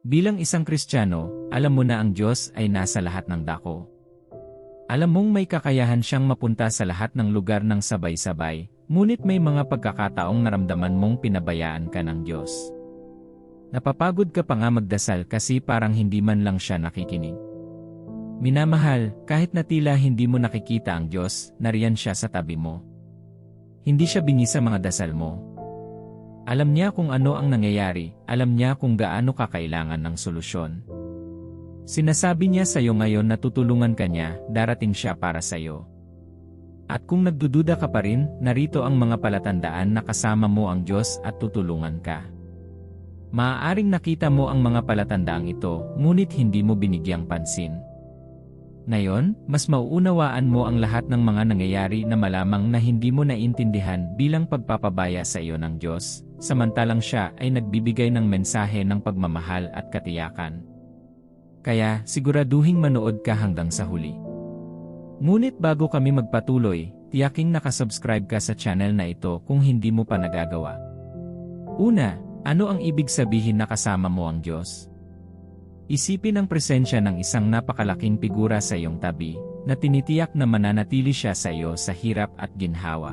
Bilang isang Kristiyano, alam mo na ang Diyos ay nasa lahat ng dako. Alam mong may kakayahan siyang mapunta sa lahat ng lugar ng sabay-sabay, ngunit may mga pagkakataong naramdaman mong pinabayaan ka ng Diyos. Napapagod ka pa nga magdasal kasi parang hindi man lang siya nakikinig. Minamahal, kahit na tila hindi mo nakikita ang Diyos, nariyan siya sa tabi mo. Hindi siya bingi sa mga dasal mo. Alam niya kung ano ang nangyayari, alam niya kung gaano kakailangan ng solusyon. Sinasabi niya sa iyo ngayon na tutulungan ka niya, darating siya para sa iyo. At kung nagdududa ka pa rin, narito ang mga palatandaan na kasama mo ang Diyos at tutulungan ka. Maaaring nakita mo ang mga palatandaang ito, ngunit hindi mo binigyang pansin. Ngayon, mas mauunawaan mo ang lahat ng mga nangyayari na malamang na hindi mo naintindihan bilang pagpapabaya sa iyo ng Diyos, samantalang siya ay nagbibigay ng mensahe ng pagmamahal at katiyakan. Kaya, siguraduhing manood ka hanggang sa huli. Ngunit bago kami magpatuloy, tiyaking nakasubscribe ka sa channel na ito kung hindi mo pa nagagawa. Una, ano ang ibig sabihin na kasama mo ang Diyos? Isipin ang presensya ng isang napakalaking figura sa iyong tabi, na tinitiyak na mananatili siya sa iyo sa hirap at ginhawa.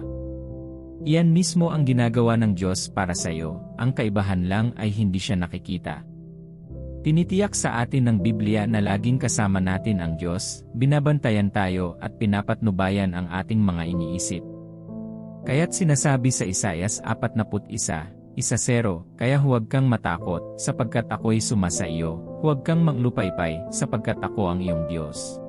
Iyan mismo ang ginagawa ng Diyos para sa iyo, ang kaibahan lang ay hindi siya nakikita. Tinitiyak sa atin ng Biblia na laging kasama natin ang Diyos, binabantayan tayo at pinapatnubayan ang ating mga iniisip. Kaya't sinasabi sa Isayas 41, isa zero, kaya huwag kang matakot, sapagkat ako'y sumasa iyo, huwag kang maglupaypay, sapagkat ako ang iyong Diyos.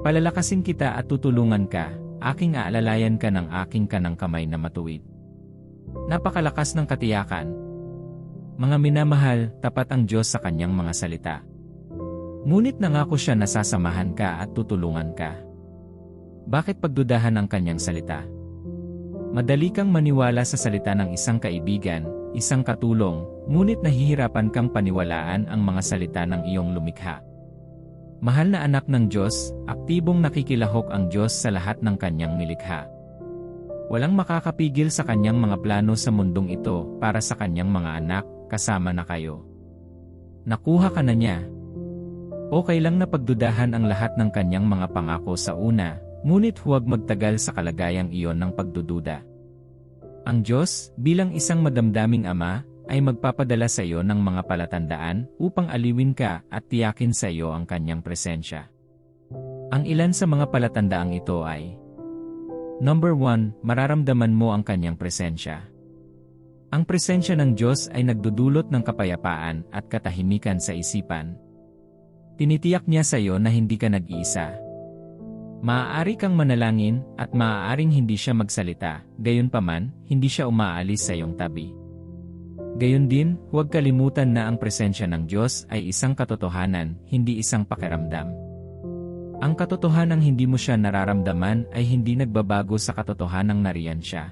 Palalakasin kita at tutulungan ka, aking aalalayan ka ng aking kanang kamay na matuwid. Napakalakas ng katiyakan. Mga minamahal, tapat ang Diyos sa kanyang mga salita. Ngunit nangako siya na sasamahan ka at tutulungan ka. Bakit pagdudahan ang kanyang salita? Madali kang maniwala sa salita ng isang kaibigan, isang katulong, ngunit nahihirapan kang paniwalaan ang mga salita ng iyong lumikha. Mahal na anak ng Diyos, aktibong nakikilahok ang Diyos sa lahat ng kanyang nilikha. Walang makakapigil sa kanyang mga plano sa mundong ito para sa kanyang mga anak, kasama na kayo. Nakuha ka na niya. Okay lang na pagdudahan ang lahat ng kanyang mga pangako sa una, Ngunit huwag magtagal sa kalagayang iyon ng pagdududa. Ang Diyos, bilang isang madamdaming ama, ay magpapadala sa iyo ng mga palatandaan upang aliwin ka at tiyakin sa iyo ang kanyang presensya. Ang ilan sa mga palatandaang ito ay Number 1, mararamdaman mo ang kanyang presensya. Ang presensya ng Diyos ay nagdudulot ng kapayapaan at katahimikan sa isipan. Tinitiyak niya sa iyo na hindi ka nag-iisa, Maaari kang manalangin at maaaring hindi siya magsalita, gayon paman, hindi siya umaalis sa iyong tabi. Gayon din, huwag kalimutan na ang presensya ng Diyos ay isang katotohanan, hindi isang pakiramdam. Ang katotohanang hindi mo siya nararamdaman ay hindi nagbabago sa katotohanang nariyan siya.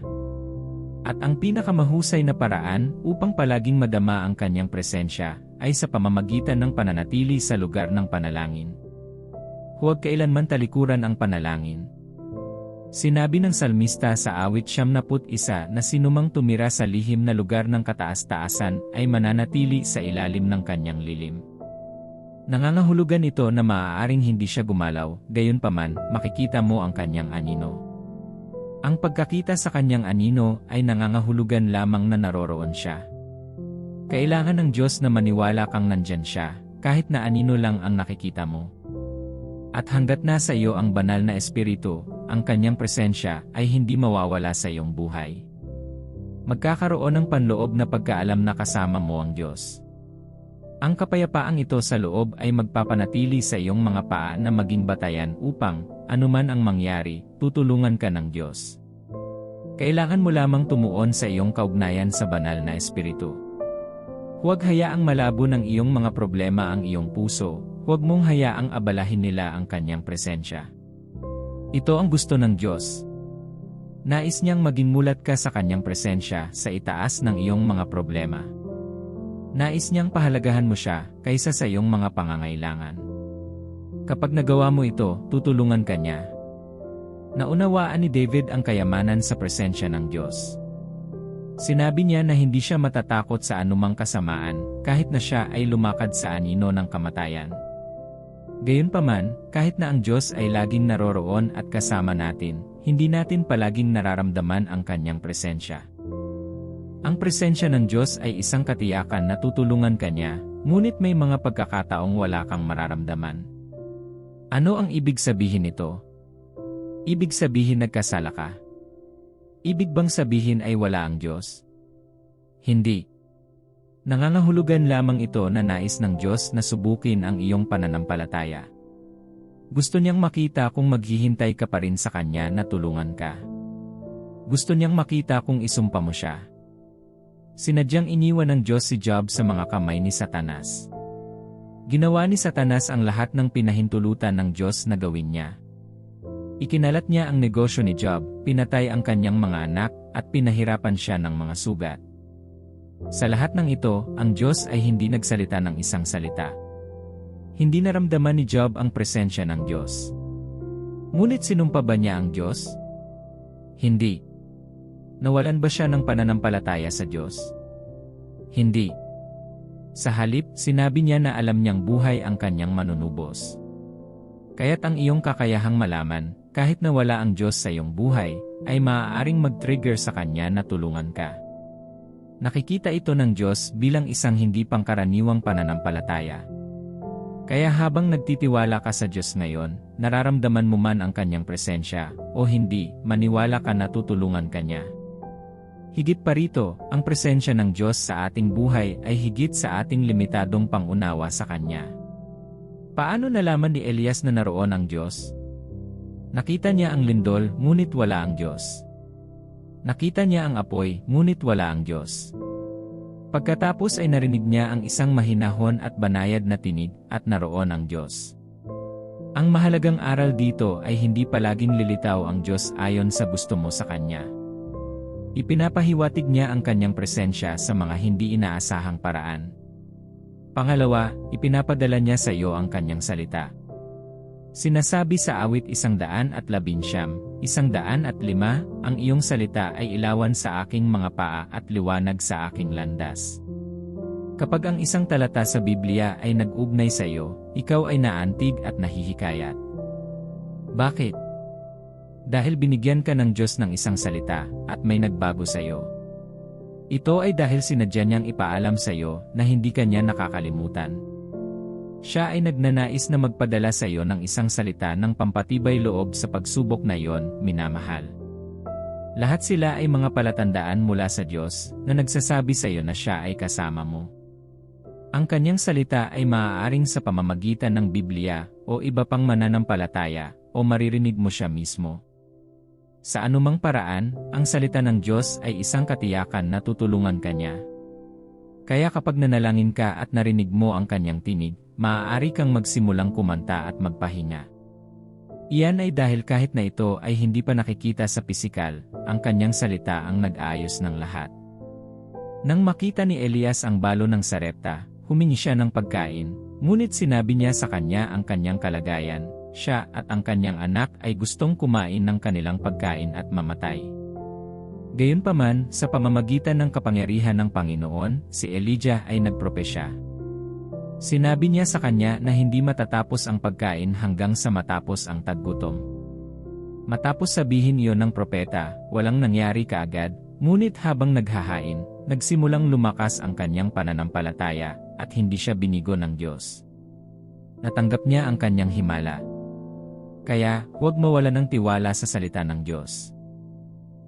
At ang pinakamahusay na paraan upang palaging madama ang kanyang presensya ay sa pamamagitan ng pananatili sa lugar ng panalangin. Huwag kailanman talikuran ang panalangin. Sinabi ng salmista sa awit siyam naput isa na sinumang tumira sa lihim na lugar ng kataas-taasan ay mananatili sa ilalim ng kanyang lilim. Nangangahulugan ito na maaaring hindi siya gumalaw, gayon paman, makikita mo ang kanyang anino. Ang pagkakita sa kanyang anino ay nangangahulugan lamang na naroroon siya. Kailangan ng Diyos na maniwala kang nandyan siya, kahit na anino lang ang nakikita mo. At hanggat nasa iyo ang banal na espiritu, ang kanyang presensya ay hindi mawawala sa iyong buhay. Magkakaroon ng panloob na pagkaalam na kasama mo ang Diyos. Ang kapayapaang ito sa loob ay magpapanatili sa iyong mga paa na maging batayan upang, anuman ang mangyari, tutulungan ka ng Diyos. Kailangan mo lamang tumuon sa iyong kaugnayan sa banal na espiritu. Huwag hayaang malabo ng iyong mga problema ang iyong puso, Huwag mong hayaang abalahin nila ang kanyang presensya. Ito ang gusto ng Diyos. Nais niyang maging mulat ka sa kanyang presensya sa itaas ng iyong mga problema. Nais niyang pahalagahan mo siya kaysa sa iyong mga pangangailangan. Kapag nagawa mo ito, tutulungan ka niya. Naunawaan ni David ang kayamanan sa presensya ng Diyos. Sinabi niya na hindi siya matatakot sa anumang kasamaan, kahit na siya ay lumakad sa anino ng kamatayan. Gayunpaman, kahit na ang Diyos ay laging naroroon at kasama natin, hindi natin palaging nararamdaman ang kanyang presensya. Ang presensya ng Diyos ay isang katiyakan na tutulungan kanya, ngunit may mga pagkakataong wala kang mararamdaman. Ano ang ibig sabihin nito? Ibig sabihin nagkasala ka. Ibig bang sabihin ay wala ang Diyos? Hindi. Nangangahulugan lamang ito na nais ng Diyos na subukin ang iyong pananampalataya. Gusto niyang makita kung maghihintay ka pa rin sa Kanya na tulungan ka. Gusto niyang makita kung isumpa mo siya. Sinadyang iniwan ng Diyos si Job sa mga kamay ni Satanas. Ginawa ni Satanas ang lahat ng pinahintulutan ng Diyos na gawin niya. Ikinalat niya ang negosyo ni Job, pinatay ang kanyang mga anak, at pinahirapan siya ng mga sugat. Sa lahat ng ito, ang Diyos ay hindi nagsalita ng isang salita. Hindi naramdaman ni Job ang presensya ng Diyos. Ngunit sinumpa ba niya ang Diyos? Hindi. Nawalan ba siya ng pananampalataya sa Diyos? Hindi. Sa halip, sinabi niya na alam niyang buhay ang kanyang manunubos. Kaya't ang iyong kakayahang malaman, kahit na wala ang Diyos sa iyong buhay, ay maaaring mag-trigger sa Kanya na tulungan ka. Nakikita ito ng Diyos bilang isang hindi pangkaraniwang pananampalataya. Kaya habang nagtitiwala ka sa Diyos ngayon, nararamdaman mo man ang Kanyang presensya, o hindi, maniwala ka na tutulungan Kanya. Higit pa rito, ang presensya ng Diyos sa ating buhay ay higit sa ating limitadong pangunawa sa Kanya. Paano nalaman ni Elias na naroon ang Diyos? Nakita niya ang lindol, ngunit wala ang Diyos. Nakita niya ang apoy, ngunit wala ang Diyos. Pagkatapos ay narinig niya ang isang mahinahon at banayad na tinig, at naroon ang Diyos. Ang mahalagang aral dito ay hindi palaging lilitaw ang Diyos ayon sa gusto mo sa Kanya. Ipinapahiwatig niya ang Kanyang presensya sa mga hindi inaasahang paraan. Pangalawa, ipinapadala niya sa iyo ang Kanyang salita. Sinasabi sa awit isang daan at labinsyam, isang daan at lima, ang iyong salita ay ilawan sa aking mga paa at liwanag sa aking landas. Kapag ang isang talata sa Biblia ay nag-ugnay sa iyo, ikaw ay naantig at nahihikayat. Bakit? Dahil binigyan ka ng Diyos ng isang salita, at may nagbago sa iyo. Ito ay dahil sinadya niyang ipaalam sa iyo na hindi ka niya nakakalimutan. Siya ay nagnanais na magpadala sa iyo ng isang salita ng pampatibay loob sa pagsubok na iyon, minamahal. Lahat sila ay mga palatandaan mula sa Diyos na nagsasabi sa iyo na siya ay kasama mo. Ang kanyang salita ay maaaring sa pamamagitan ng Biblia o iba pang mananampalataya o maririnig mo siya mismo. Sa anumang paraan, ang salita ng Diyos ay isang katiyakan na tutulungan kanya. Kaya kapag nanalangin ka at narinig mo ang kanyang tinig, maaari kang magsimulang kumanta at magpahinga. Iyan ay dahil kahit na ito ay hindi pa nakikita sa pisikal, ang kanyang salita ang nag-ayos ng lahat. Nang makita ni Elias ang balo ng sarepta, humingi siya ng pagkain, ngunit sinabi niya sa kanya ang kanyang kalagayan, siya at ang kanyang anak ay gustong kumain ng kanilang pagkain at mamatay. Gayunpaman, sa pamamagitan ng kapangyarihan ng Panginoon, si Elijah ay nagpropesya. Sinabi niya sa kanya na hindi matatapos ang pagkain hanggang sa matapos ang taggutom. Matapos sabihin iyon ng propeta, walang nangyari kaagad, ngunit habang naghahain, nagsimulang lumakas ang kanyang pananampalataya, at hindi siya binigo ng Diyos. Natanggap niya ang kanyang himala. Kaya, huwag mawala ng tiwala sa salita ng Diyos.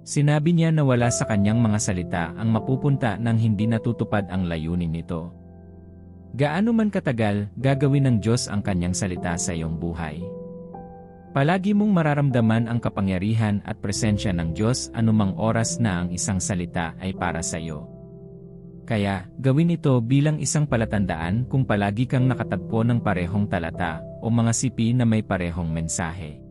Sinabi niya na wala sa kanyang mga salita ang mapupunta nang hindi natutupad ang layunin nito. Gaano man katagal, gagawin ng Diyos ang kanyang salita sa iyong buhay. Palagi mong mararamdaman ang kapangyarihan at presensya ng Diyos anumang oras na ang isang salita ay para sa iyo. Kaya, gawin ito bilang isang palatandaan kung palagi kang nakatagpo ng parehong talata o mga sipi na may parehong mensahe.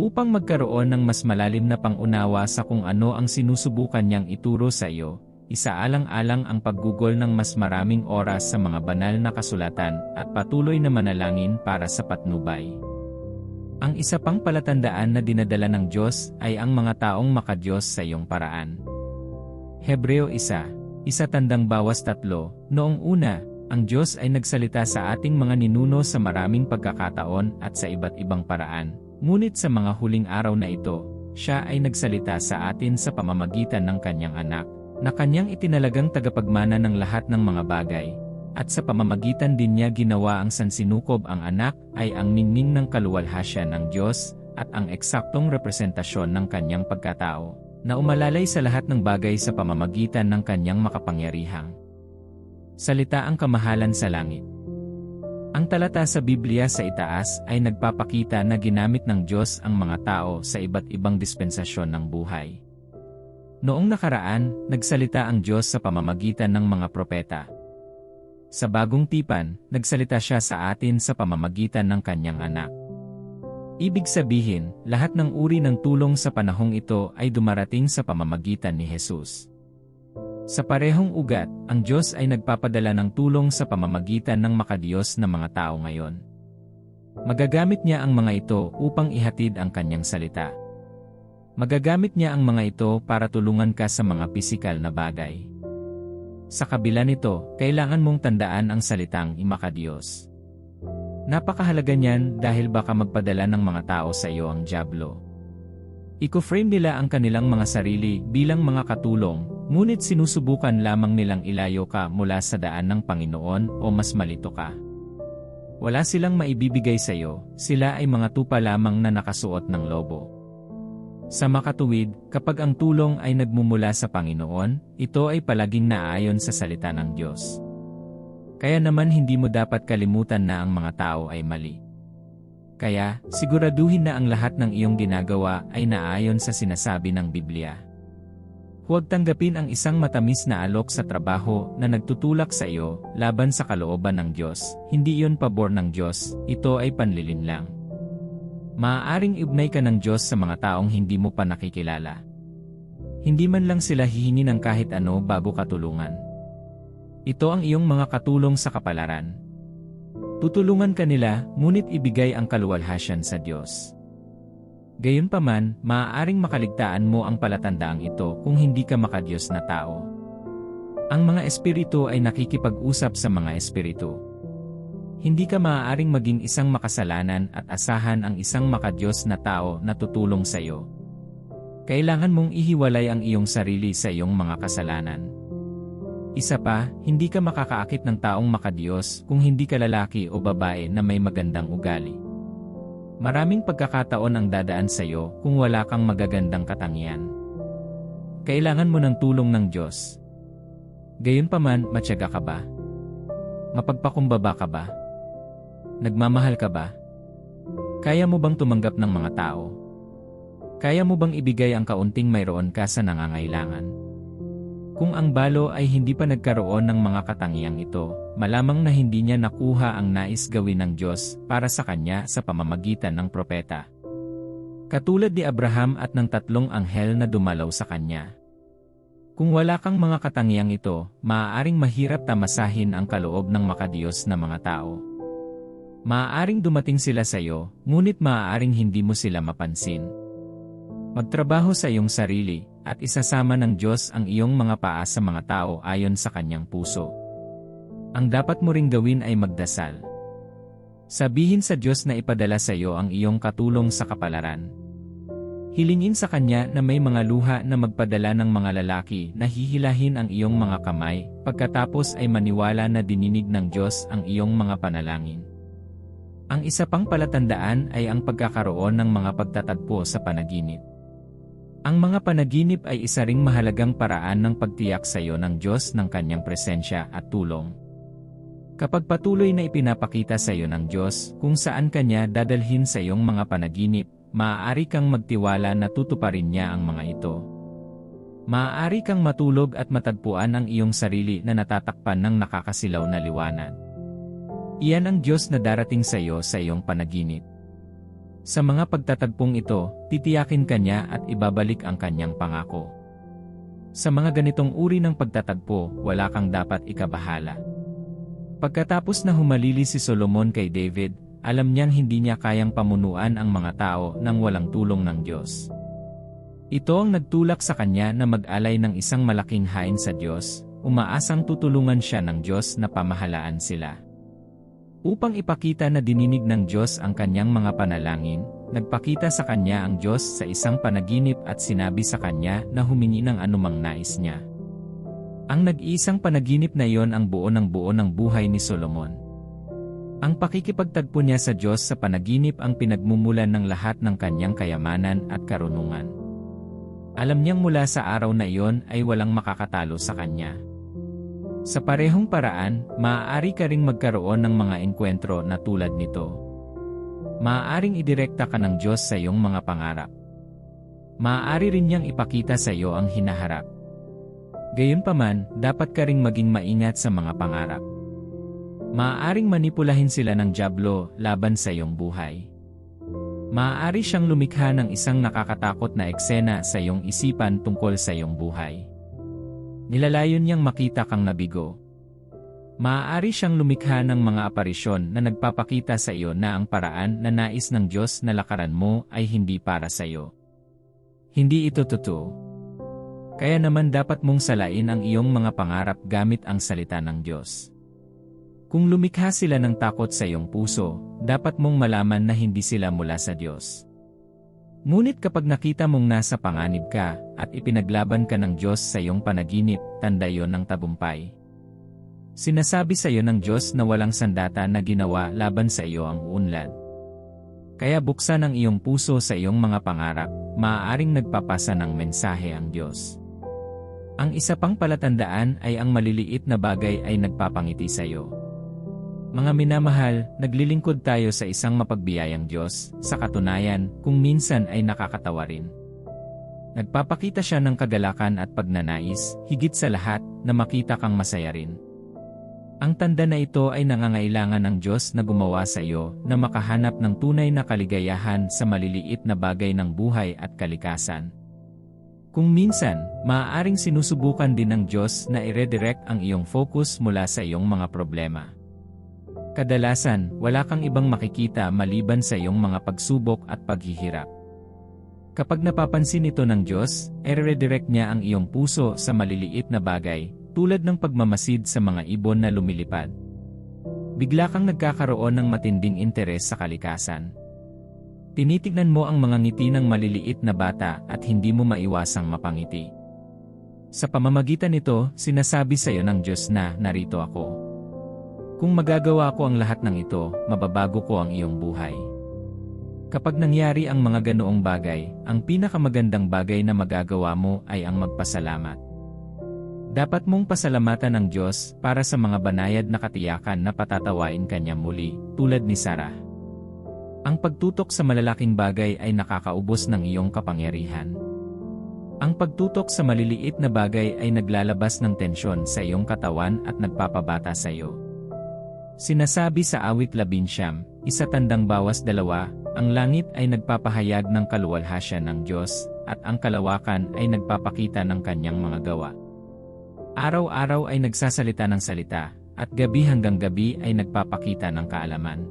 Upang magkaroon ng mas malalim na pangunawa sa kung ano ang sinusubukan niyang ituro sa iyo, isaalang-alang ang paggugol ng mas maraming oras sa mga banal na kasulatan at patuloy na manalangin para sa patnubay. Ang isa pang palatandaan na dinadala ng Diyos ay ang mga taong makadiyos sa iyong paraan. Hebreo 1, isa tandang bawas tatlo, noong una, ang Diyos ay nagsalita sa ating mga ninuno sa maraming pagkakataon at sa iba't ibang paraan. Ngunit sa mga huling araw na ito, siya ay nagsalita sa atin sa pamamagitan ng kanyang anak, na kanyang itinalagang tagapagmana ng lahat ng mga bagay. At sa pamamagitan din niya ginawa ang sansinukob ang anak ay ang ningning ng kaluwalhasya ng Diyos at ang eksaktong representasyon ng kanyang pagkatao, na umalalay sa lahat ng bagay sa pamamagitan ng kanyang makapangyarihang. Salita ang kamahalan sa langit. Ang talata sa Biblia sa itaas ay nagpapakita na ginamit ng Diyos ang mga tao sa iba't ibang dispensasyon ng buhay. Noong nakaraan, nagsalita ang Diyos sa pamamagitan ng mga propeta. Sa bagong tipan, nagsalita siya sa atin sa pamamagitan ng kanyang anak. Ibig sabihin, lahat ng uri ng tulong sa panahong ito ay dumarating sa pamamagitan ni Jesus. Sa parehong ugat, ang Diyos ay nagpapadala ng tulong sa pamamagitan ng makadiyos na mga tao ngayon. Magagamit niya ang mga ito upang ihatid ang kanyang salita. Magagamit niya ang mga ito para tulungan ka sa mga pisikal na bagay. Sa kabila nito, kailangan mong tandaan ang salitang imakadiyos. Napakahalaga niyan dahil baka magpadala ng mga tao sa iyo ang Diablo. Iko-frame nila ang kanilang mga sarili bilang mga katulong, ngunit sinusubukan lamang nilang ilayo ka mula sa daan ng Panginoon o mas malito ka. Wala silang maibibigay sa iyo, sila ay mga tupa lamang na nakasuot ng lobo. Sa makatuwid, kapag ang tulong ay nagmumula sa Panginoon, ito ay palaging naayon sa salita ng Diyos. Kaya naman hindi mo dapat kalimutan na ang mga tao ay mali. Kaya, siguraduhin na ang lahat ng iyong ginagawa ay naayon sa sinasabi ng Biblia. Huwag tanggapin ang isang matamis na alok sa trabaho na nagtutulak sa iyo laban sa kalooban ng Diyos. Hindi iyon pabor ng Diyos, ito ay panlilin lang. Maaaring ibnay ka ng Diyos sa mga taong hindi mo pa nakikilala. Hindi man lang sila hihingi ng kahit ano bago katulungan. Ito ang iyong mga katulong sa kapalaran. Tutulungan ka nila, ngunit ibigay ang kaluwalhasyan sa Diyos. Gayunpaman, maaaring makaligtaan mo ang palatandaang ito kung hindi ka makadiyos na tao. Ang mga espiritu ay nakikipag-usap sa mga espiritu. Hindi ka maaaring maging isang makasalanan at asahan ang isang makadiyos na tao na tutulong sa iyo. Kailangan mong ihiwalay ang iyong sarili sa iyong mga kasalanan. Isa pa, hindi ka makakaakit ng taong makadiyos kung hindi ka lalaki o babae na may magandang ugali. Maraming pagkakataon ang dadaan sa iyo kung wala kang magagandang katangian. Kailangan mo ng tulong ng Diyos. Gayunpaman, matyaga ka ba? Mapagpakumbaba ka ba? Nagmamahal ka ba? Kaya mo bang tumanggap ng mga tao? Kaya mo bang ibigay ang kaunting mayroon ka sa nangangailangan? Kung ang balo ay hindi pa nagkaroon ng mga katangiang ito, malamang na hindi niya nakuha ang nais gawin ng Diyos para sa kanya sa pamamagitan ng propeta. Katulad ni Abraham at ng tatlong anghel na dumalaw sa kanya. Kung wala kang mga katangiang ito, maaaring mahirap tamasahin ang kaloob ng makadiyos na mga tao. Maaaring dumating sila sa iyo, ngunit maaaring hindi mo sila mapansin. Magtrabaho sa iyong sarili, at isasama ng Diyos ang iyong mga paa sa mga tao ayon sa kanyang puso. Ang dapat mo ring gawin ay magdasal. Sabihin sa Diyos na ipadala sa iyo ang iyong katulong sa kapalaran. Hilingin sa Kanya na may mga luha na magpadala ng mga lalaki na hihilahin ang iyong mga kamay, pagkatapos ay maniwala na dininig ng Diyos ang iyong mga panalangin. Ang isa pang palatandaan ay ang pagkakaroon ng mga pagtatagpo sa panaginip. Ang mga panaginip ay isa ring mahalagang paraan ng pagtiyak sa iyo ng Diyos ng kanyang presensya at tulong. Kapag patuloy na ipinapakita sa iyo ng Diyos kung saan kanya dadalhin sa iyong mga panaginip, maaari kang magtiwala na tutuparin niya ang mga ito. Maaari kang matulog at matagpuan ang iyong sarili na natatakpan ng nakakasilaw na liwanag. Iyan ang Diyos na darating sa iyo sa iyong panaginip. Sa mga pagtatagpong ito, titiyakin kanya at ibabalik ang kanyang pangako. Sa mga ganitong uri ng pagtatagpo, wala kang dapat ikabahala. Pagkatapos na humalili si Solomon kay David, alam niyang hindi niya kayang pamunuan ang mga tao nang walang tulong ng Diyos. Ito ang nagtulak sa kanya na mag-alay ng isang malaking hain sa Diyos, umaasang tutulungan siya ng Diyos na pamahalaan sila. Upang ipakita na dininig ng Diyos ang kanyang mga panalangin, nagpakita sa kanya ang Diyos sa isang panaginip at sinabi sa kanya na humingi ng anumang nais niya. Ang nag-iisang panaginip na iyon ang buo ng buo ng buhay ni Solomon. Ang pakikipagtagpo niya sa Diyos sa panaginip ang pinagmumulan ng lahat ng kanyang kayamanan at karunungan. Alam niyang mula sa araw na iyon ay walang makakatalo sa kanya. Sa parehong paraan, maaari ka ring magkaroon ng mga enkwentro na tulad nito. Maaaring idirekta ka ng Diyos sa iyong mga pangarap. Maaari rin niyang ipakita sa iyo ang hinaharap. Gayunpaman, dapat ka ring maging maingat sa mga pangarap. Maaaring manipulahin sila ng Diablo laban sa iyong buhay. Maaari siyang lumikha ng isang nakakatakot na eksena sa iyong isipan tungkol sa iyong buhay. Nilalayon niyang makita kang nabigo. Maaari siyang lumikha ng mga aparisyon na nagpapakita sa iyo na ang paraan na nais ng Diyos na lakaran mo ay hindi para sa iyo. Hindi ito totoo. Kaya naman dapat mong salain ang iyong mga pangarap gamit ang salita ng Diyos. Kung lumikha sila ng takot sa iyong puso, dapat mong malaman na hindi sila mula sa Diyos. Ngunit kapag nakita mong nasa panganib ka at ipinaglaban ka ng Diyos sa iyong panaginip, tanda yon ng tabumpay. Sinasabi sa iyo ng Diyos na walang sandata na ginawa laban sa iyo ang unlad. Kaya buksan ang iyong puso sa iyong mga pangarap, maaaring nagpapasa ng mensahe ang Diyos. Ang isa pang palatandaan ay ang maliliit na bagay ay nagpapangiti sa iyo. Mga minamahal, naglilingkod tayo sa isang mapagbiyayang Diyos, sa katunayan, kung minsan ay nakakatawa rin. Nagpapakita siya ng kagalakan at pagnanais, higit sa lahat, na makita kang masaya rin. Ang tanda na ito ay nangangailangan ng Diyos na gumawa sa iyo na makahanap ng tunay na kaligayahan sa maliliit na bagay ng buhay at kalikasan. Kung minsan, maaaring sinusubukan din ng Diyos na i-redirect ang iyong focus mula sa iyong mga problema. Kadalasan, wala kang ibang makikita maliban sa iyong mga pagsubok at paghihirap. Kapag napapansin ito ng Diyos, i-redirect niya ang iyong puso sa maliliit na bagay, tulad ng pagmamasid sa mga ibon na lumilipad. Bigla kang nagkakaroon ng matinding interes sa kalikasan. Tinitignan mo ang mga ngiti ng maliliit na bata at hindi mo maiwasang mapangiti. Sa pamamagitan nito, sinasabi sa iyo ng Diyos na narito ako. Kung magagawa ko ang lahat ng ito, mababago ko ang iyong buhay. Kapag nangyari ang mga ganoong bagay, ang pinakamagandang bagay na magagawa mo ay ang magpasalamat. Dapat mong pasalamatan ng Diyos para sa mga banayad na katiyakan na patatawain kanya muli, tulad ni Sarah. Ang pagtutok sa malalaking bagay ay nakakaubos ng iyong kapangyarihan. Ang pagtutok sa maliliit na bagay ay naglalabas ng tensyon sa iyong katawan at nagpapabata sa iyo. Sinasabi sa awit labinsyam, isa tandang bawas dalawa, ang langit ay nagpapahayag ng kaluwalhasya ng Diyos, at ang kalawakan ay nagpapakita ng kanyang mga gawa. Araw-araw ay nagsasalita ng salita, at gabi hanggang gabi ay nagpapakita ng kaalaman.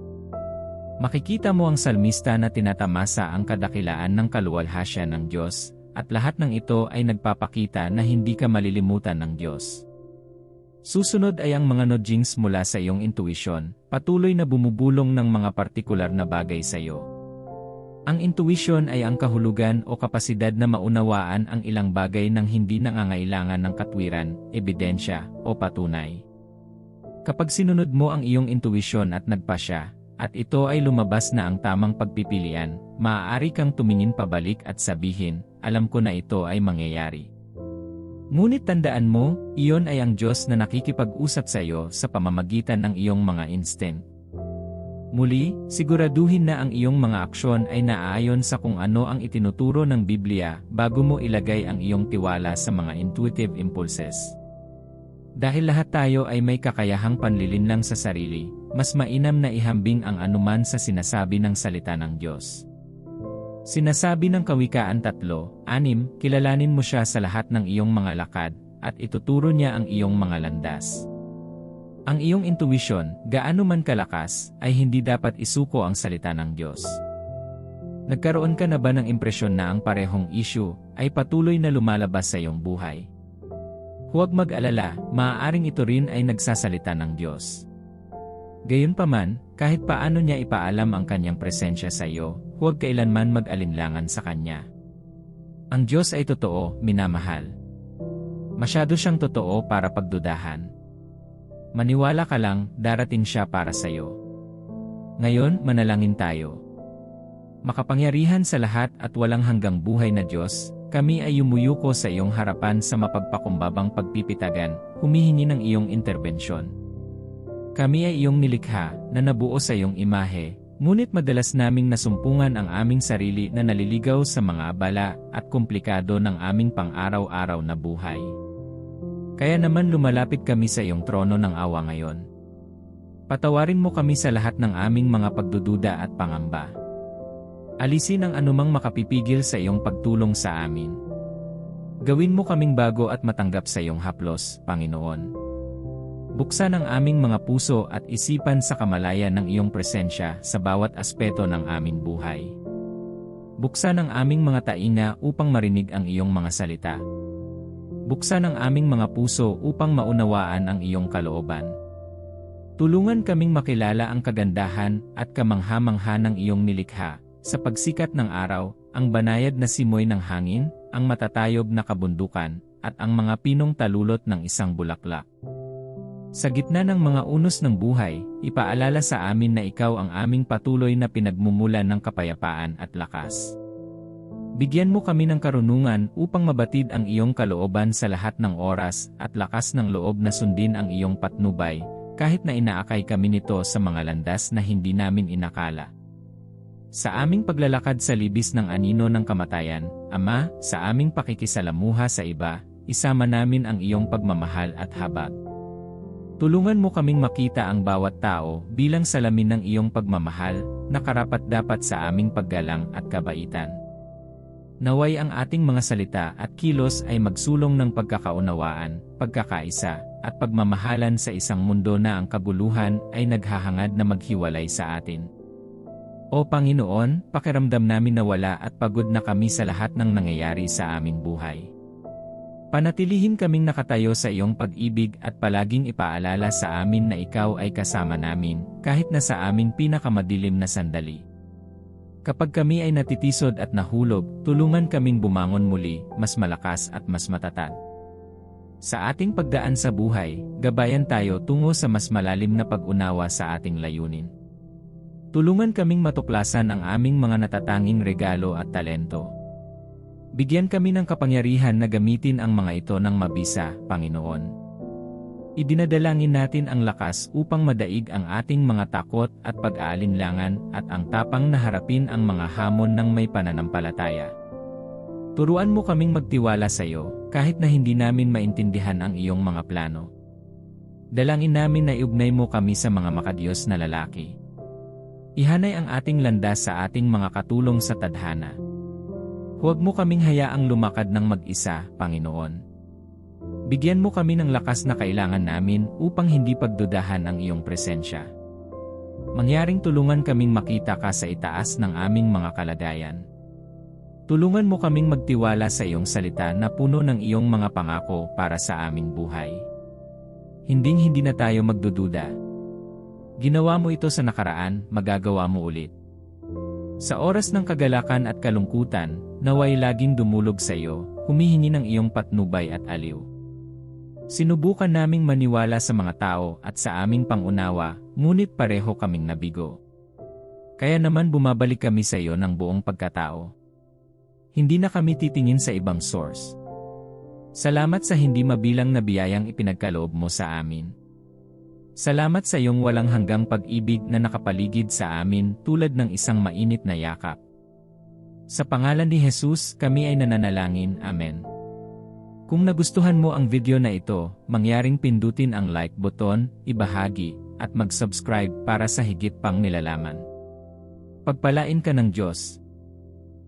Makikita mo ang salmista na tinatamasa ang kadakilaan ng kaluwalhasya ng Diyos, at lahat ng ito ay nagpapakita na hindi ka malilimutan ng Diyos. Susunod ay ang mga nudgings mula sa iyong intuition, patuloy na bumubulong ng mga partikular na bagay sa iyo. Ang intuition ay ang kahulugan o kapasidad na maunawaan ang ilang bagay nang hindi nangangailangan ng katwiran, ebidensya, o patunay. Kapag sinunod mo ang iyong intuition at nagpasya, at ito ay lumabas na ang tamang pagpipilian, maaari kang tumingin pabalik at sabihin, alam ko na ito ay mangyayari. Ngunit tandaan mo, iyon ay ang Diyos na nakikipag-usap sa iyo sa pamamagitan ng iyong mga instinct. Muli, siguraduhin na ang iyong mga aksyon ay naaayon sa kung ano ang itinuturo ng Biblia bago mo ilagay ang iyong tiwala sa mga intuitive impulses. Dahil lahat tayo ay may kakayahang panlilinlang sa sarili, mas mainam na ihambing ang anuman sa sinasabi ng salita ng Diyos. Sinasabi ng Kawikaan 3:6, kilalanin mo siya sa lahat ng iyong mga lakad, at ituturo niya ang iyong mga landas. Ang iyong intuition, gaano man kalakas, ay hindi dapat isuko ang salita ng Diyos. Nagkaroon ka na ba ng impresyon na ang parehong issue ay patuloy na lumalabas sa iyong buhay? Huwag mag-alala, maaaring ito rin ay nagsasalita ng Diyos. Gayunpaman, kahit paano niya ipaalam ang kanyang presensya sa iyo, huwag kailanman mag-alinlangan sa kanya. Ang Diyos ay totoo, minamahal. Masyado siyang totoo para pagdudahan. Maniwala ka lang, darating siya para sa iyo. Ngayon, manalangin tayo. Makapangyarihan sa lahat at walang hanggang buhay na Diyos, kami ay yumuyuko sa iyong harapan sa mapagpakumbabang pagpipitagan, humihingi ng iyong interbensyon. Kami ay iyong nilikha na nabuo sa iyong imahe, ngunit madalas naming nasumpungan ang aming sarili na naliligaw sa mga abala at komplikado ng aming pang-araw-araw na buhay. Kaya naman lumalapit kami sa iyong trono ng awa ngayon. Patawarin mo kami sa lahat ng aming mga pagdududa at pangamba. Alisin ang anumang makapipigil sa iyong pagtulong sa amin. Gawin mo kaming bago at matanggap sa iyong haplos, Panginoon. Buksan ang aming mga puso at isipan sa kamalayan ng iyong presensya sa bawat aspeto ng aming buhay. Buksan ang aming mga tainga upang marinig ang iyong mga salita. Buksan ang aming mga puso upang maunawaan ang iyong kalooban. Tulungan kaming makilala ang kagandahan at kamangha-mangha ng iyong nilikha sa pagsikat ng araw, ang banayad na simoy ng hangin, ang matatayob na kabundukan, at ang mga pinong talulot ng isang bulaklak. Sa gitna ng mga unos ng buhay, ipaalala sa amin na ikaw ang aming patuloy na pinagmumulan ng kapayapaan at lakas. Bigyan mo kami ng karunungan upang mabatid ang iyong kalooban sa lahat ng oras at lakas ng loob na sundin ang iyong patnubay, kahit na inaakay kami nito sa mga landas na hindi namin inakala. Sa aming paglalakad sa libis ng anino ng kamatayan, Ama, sa aming pakikisalamuha sa iba, isama namin ang iyong pagmamahal at habag. Tulungan mo kaming makita ang bawat tao bilang salamin ng iyong pagmamahal na karapat-dapat sa aming paggalang at kabaitan. Naway ang ating mga salita at kilos ay magsulong ng pagkakaunawaan, pagkakaisa, at pagmamahalan sa isang mundo na ang kabuluhan ay naghahangad na maghiwalay sa atin. O Panginoon, pakiramdam namin na wala at pagod na kami sa lahat ng nangyayari sa aming buhay. Panatilihin kaming nakatayo sa iyong pag-ibig at palaging ipaalala sa amin na ikaw ay kasama namin, kahit na sa aming pinakamadilim na sandali. Kapag kami ay natitisod at nahulog, tulungan kaming bumangon muli, mas malakas at mas matatag. Sa ating pagdaan sa buhay, gabayan tayo tungo sa mas malalim na pag-unawa sa ating layunin. Tulungan kaming matuklasan ang aming mga natatanging regalo at talento. Bigyan kami ng kapangyarihan na gamitin ang mga ito ng mabisa, Panginoon. Idinadalangin natin ang lakas upang madaig ang ating mga takot at pag-aalinlangan at ang tapang na harapin ang mga hamon ng may pananampalataya. Turuan mo kaming magtiwala sa iyo, kahit na hindi namin maintindihan ang iyong mga plano. Dalangin namin na iugnay mo kami sa mga makadiyos na lalaki. Ihanay ang ating landas sa ating mga katulong sa tadhana. Huwag mo kaming hayaang lumakad ng mag-isa, Panginoon. Bigyan mo kami ng lakas na kailangan namin upang hindi pagdudahan ang iyong presensya. Mangyaring tulungan kaming makita ka sa itaas ng aming mga kalagayan. Tulungan mo kaming magtiwala sa iyong salita na puno ng iyong mga pangako para sa aming buhay. Hinding-hindi na tayo magdududa Ginawa mo ito sa nakaraan, magagawa mo ulit. Sa oras ng kagalakan at kalungkutan, naway laging dumulog sa iyo, humihingi ng iyong patnubay at aliw. Sinubukan naming maniwala sa mga tao at sa aming pangunawa, ngunit pareho kaming nabigo. Kaya naman bumabalik kami sa iyo ng buong pagkatao. Hindi na kami titingin sa ibang source. Salamat sa hindi mabilang na biyayang ipinagkaloob mo sa amin. Salamat sa iyong walang hanggang pag-ibig na nakapaligid sa amin tulad ng isang mainit na yakap. Sa pangalan ni Jesus, kami ay nananalangin. Amen. Kung nagustuhan mo ang video na ito, mangyaring pindutin ang like button, ibahagi, at mag-subscribe para sa higit pang nilalaman. Pagpalain ka ng Diyos.